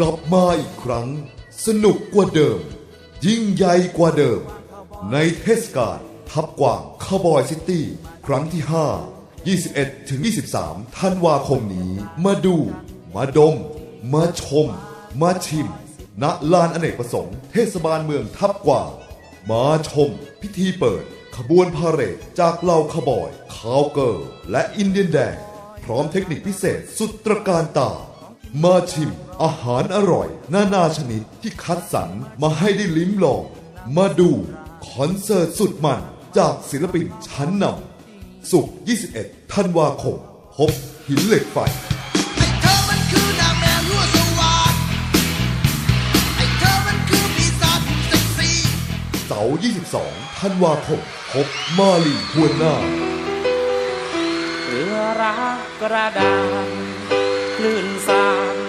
กลับมาอีกครั้ง สนุกกว่าเดิม ยิ่งใหญ่กว่าเดิม ในเทศกาลทับกว่างคาบอยซิตี้ ครั้งที่ 5 21ถึง23 ธันวาคมนี้ มาดู มาดม มาชม มาชิม ณ ลานอเนกประสงค์ เทศบาลเมืองทับกว่าง มาชม พิธีเปิด ขบวนพาเหรดจากเหล่าขบอยคาวเกิร์ และอินเดียนแดง พร้อมเทคนิคพิเศษสุดตระการตา มาชิมอาหารอร่อย นานาชนิดที่คัดสรรมาให้ได้ลิ้มลอง มาดูคอนเสิร์ตสุดมันจากศิลปินชั้นนำสุกร์21 ธันวาคม พบหินเหล็กไฟไอ้เธอมันคือนางแมวรั่วสวัสดไอ้เธอมันคือปีศาจเซ็กซี่เสาร์22 ธันวาคม พบมาลีหวนหน้าเรือรักกระดานคลื่นสาน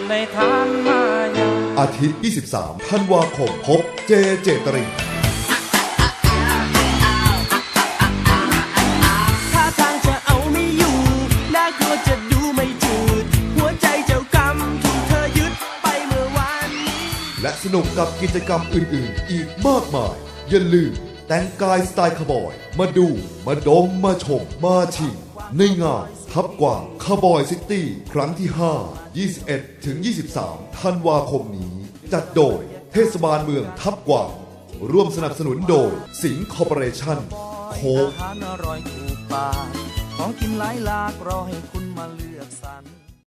ในทานมายาอาทิตย์ 23 ธันวาคม พบเจเจตรินท่าทางจะเอาไม่อยู่น่ากลัวจะดูไม่จืด หัวใจเจ้ากรรมถูกเธอยึดไปเมื่อวานนี้ และสนุกกับกิจกรรมอื่น ๆ อีกมากมาย อย่าลืมแต่งกายสไตล์คาวบอย มาดู มาดม มาชม มาชิม ในงานทับกว่าคาร์บอยซิตี้ครั้งที่ 5 21 ถึง 23 ธันวาคมนี้ จัดโดยเทศบาลเมืองทับกว่า ร่วมสนับสนุนโดย สิงคอร์ปอเรชั่น โค้กอาหารอร่อยถูกปากของกินหลายหลากรอให้คุณมาเลือก